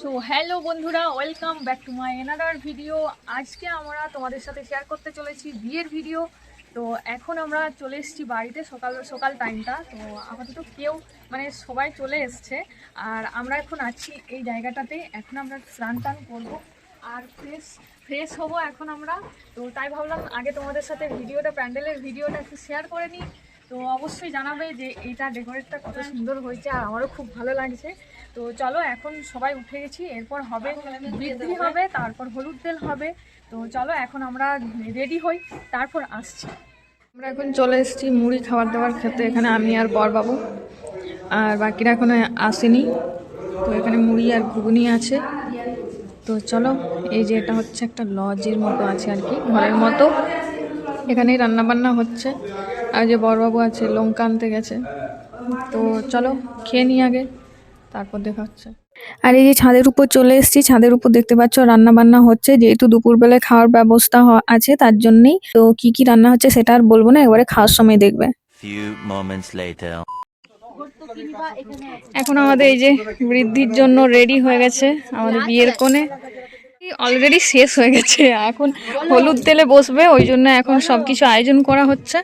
So hello বন্ধুরা welcome back to my another video আজকে আমরা তোমাদের সাথে শেয়ার করতে চলেছি বিয়ের ভিডিও তো এখন আমরা চলে এসেছি বাড়িতে সকাল সকাল টাইমটা তো আপাতত কেউ মানে সবাই চলে এসছে। আর আমরা এখন আছি এই জায়গাটাতে। এখন আমরা স্নান টান করব। আর ফ্রেশ ফ্রেশ হব এখন আমরা। তো তাই ভাবলাম আগে তোমাদের সাথে ভিডিওটা প্যান্ডেলের ভিডিওটা একটু শেয়ার করে নিই। তো অবশ্যই জানাবে যে এইটা ডেকোরেটটা কত সুন্দর হয়েছে। আর আমারও খুব ভালো লাগছে। তো চলো এখন সবাই উঠে গেছি এরপর হবে বৃদ্ধি হবে তারপর হলুদ তেল হবে। তো চলো এখন আমরা রেডি হই তারপর আসছি। আমরা এখন চলে এসেছি মুড়ি খাবার দাবার খেতে এখানে আমি আর বরবাবু। আর বাকিরা এখনও আসেনি। তো এখানে মুড়ি আর ঘুগনি আছে। তো চলো এই যে এটা হচ্ছে একটা লজের মতো আছে আর কি ঘরের মতো। এখানেই রান্নাবান্না হচ্ছে। আর যে বড়বাবু আছে লঙ্কা আনতে গেছে। তো চলো খেয়ে নিই আগে। তারপর দেখা হচ্ছে আর এই যে ছাদের উপর চলে এসেছি ছাদের উপর দেখতে পাচ্ছ রান্না বান্না হচ্ছে যেহেতু দুপুরবেলায় খাওয়ার ব্যবস্থা আছে তার জন্যই। তো কি কি রান্না হচ্ছে সেটা আর বলব না একবারে খাওয়ার সময় দেখবে। Few moments later. এখন আমাদের এই যে বৃদ্ধির জন্য রেডি হয়ে গেছে আমাদের বিয়ের কোণে। অলরেডি শেষ হয়ে গেছে এখন হলুদ তেলে বসবে ওই জন্য এখন সব কিছু আয়োজন করা হচ্ছে।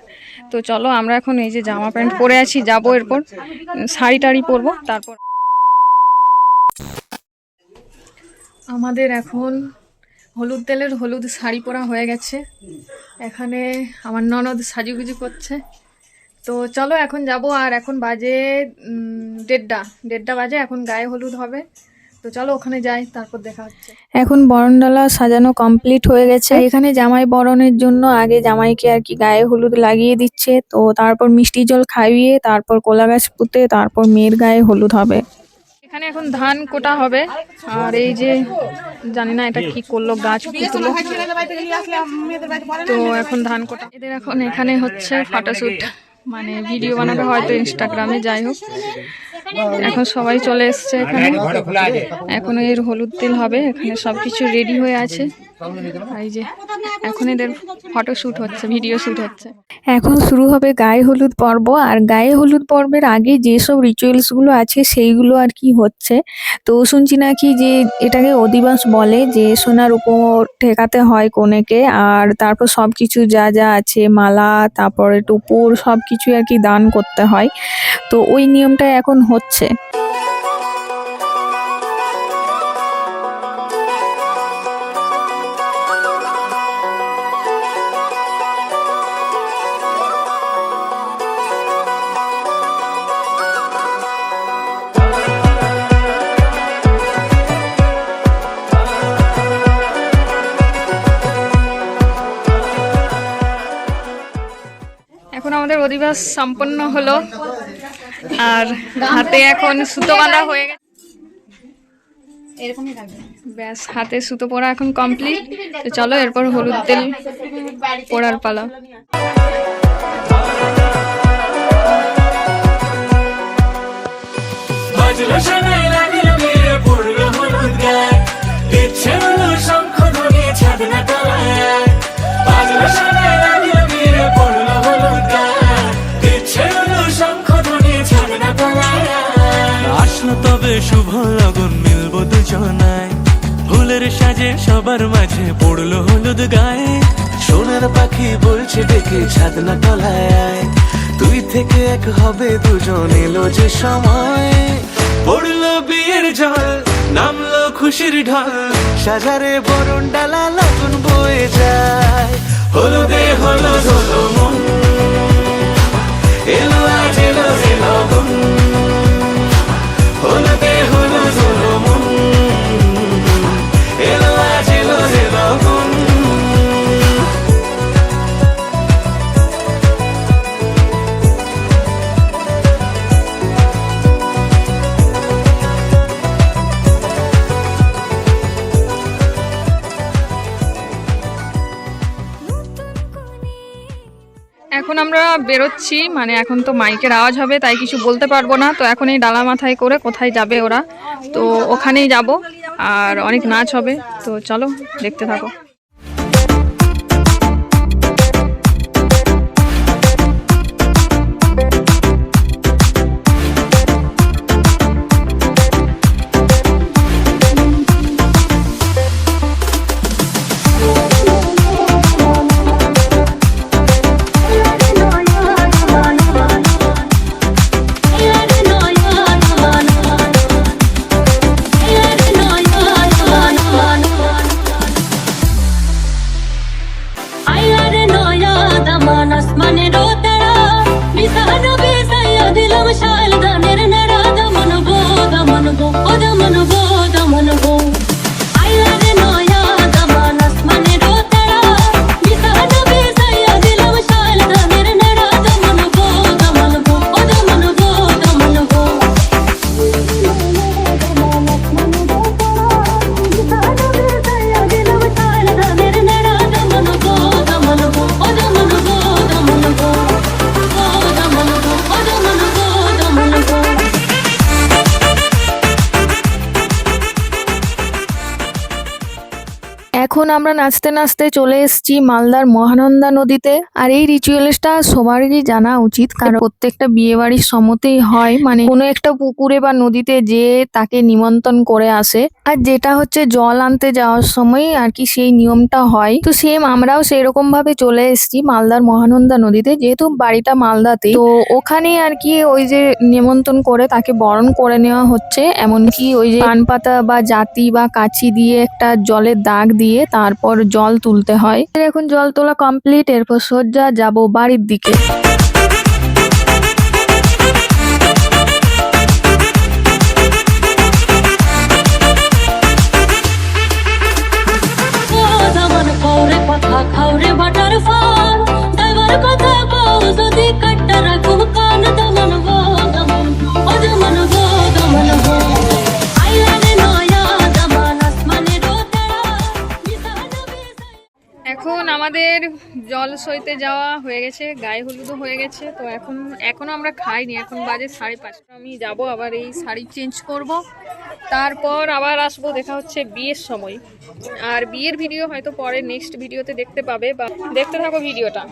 তো চলো আমরা এখন এই যে জামা প্যান্ট পরে আছি যাব এরপর শাড়ি টাড়ি পরবো তারপর আমাদের এখন হলুদ তেলের হলুদ শাড়ি পরা হয়ে গেছে। এখানে আমার ননদ সাজুগুজু করছে। তো চলো এখন যাব আর এখন বাজে দেড়টা। দেড়টা বাজে এখন গায়ে হলুদ হবে। তো চলো ওখানে যাই তারপর দেখা হচ্ছে। এখন বরণডালা সাজানো কমপ্লিট হয়ে গেছে। এখানে জামাই বরণের জন্য আগে জামাইকে আর কি গায়ে হলুদ লাগিয়ে দিচ্ছে। তো তারপর মিষ্টি জল খাইয়ে তারপর কোলা গাছ পুঁতে তারপর মেয়ের গায়ে হলুদ হবে। এখানে এখন ধান কোটা হবে। আর এই যে জানি না এটা কি করল গাছ পুতলো তো এখন ধান কোটা। এদের এখন এখানে হচ্ছে ফটোশুট। মানে ভিডিও বানাবে হয়তো ইনস্টাগ্রামে যাই হোক। এখন সবাই চলে এসছে এখানে। এখন এর হলুদ তেল হবে এখানে সবকিছু রেডি হয়ে আছে। এই যে এখন এদের ফটো শুট হচ্ছে ভিডিও শুট হচ্ছে। এখন শুরু হবে গায়ে হলুদ পর্ব আর গায়ে হলুদ পর্বের আগে যেসব রিচুয়ালসগুলো আছে সেইগুলো আর কি হচ্ছে। তো শুনছি নাকি যে এটাকে অধিবাস বলে যে সোনার উপর ঠেকাতে হয় কনেকে আর তারপর সব কিছু যা যা আছে মালা তারপরে টুপুর সব কিছু আর কি দান করতে হয়। তো ওই নিয়মটা এখন হচ্ছে। অধিবাস সম্পন্ন হলো। আর হাতে এখন সুতো বাঁধা হয়ে গেছে। ব্যাস হাতে সুতো পরা এখন কমপ্লিট তো চলো এরপর হলুদ তেল পড়ার পালা। বাজলো শুভ লগন মিলবো দুজনায়। ফুলের সাজে সবার মাঝে পড়ল হলুদ গায়ে। সোনার পাখি বলছে ডেকে ছাদ না তলায় আয়। তুই থেকে এক হবে দুজন এলো যে সময়। পড়ল বিয়ের জল, নামলো খুশির ঢল। সাজারে বরণ ডালা লগন বয়ে যায়। হলুদে হলুদ হলো মন। এলো আজ এলো এলো এখন আমরা বেরোচ্ছি মানে এখন তো মাইকের আওয়াজ হবে, তাই কিছু বলতে পারব না। তো এখন এই ডালা মাথায় করে কোথায় যাবে ওরা? তো ওখানেই যাব, আর অনেক নাচ হবে। তো চলো, দেখতে থাকো। Ayrılmanı bul এখন আমরা নাচতে নাচতে চলে এসেছি মালদার মহানন্দা নদীতে। আর এই রিচুয়ালসটা সবারই জানা উচিত, কারণ প্রত্যেকটা বিয়ে বাড়ির সমতেই হয়। মানে কোনো একটা পুকুরে বা নদীতে যে তাকে নিমন্ত্রণ করে আসে, আর যেটা হচ্ছে জল আনতে যাওয়ার সময় আর কি সেই নিয়মটা হয়। তো সেম আমরাও সেরকম ভাবে চলে এসেছি মালদার মহানন্দা নদীতে, যেহেতু বাড়িটা মালদাতে তো ওখানে আর কি ওই যে নিমন্ত্রণ করে তাকে বরণ করে নেওয়া হচ্ছে, এমনকি ওই যে পান পাতা বা জাতি বা কাছি দিয়ে একটা জলের দাগ দিয়ে তারপর জল তুলতে হয়। এখন জল তোলা কমপ্লিট এরপর সজ্জা যাব বাড়ির দিকে। আমাদের জল সইতে যাওয়া হয়ে গেছে, গায়ে হলুদও হয়ে গেছে, তো এখন এখনও আমরা খাইনি, এখন বাজে সাড়ে পাঁচটা। আমি যাব আবার এই শাড়ি চেঞ্জ করব, তারপর আবার আসব, দেখা হচ্ছে বিয়ের সময়। আর বিয়ের ভিডিও হয়তো পরে নেক্সট ভিডিওতে দেখতে পাবে বা দেখতে থাকো ভিডিওটা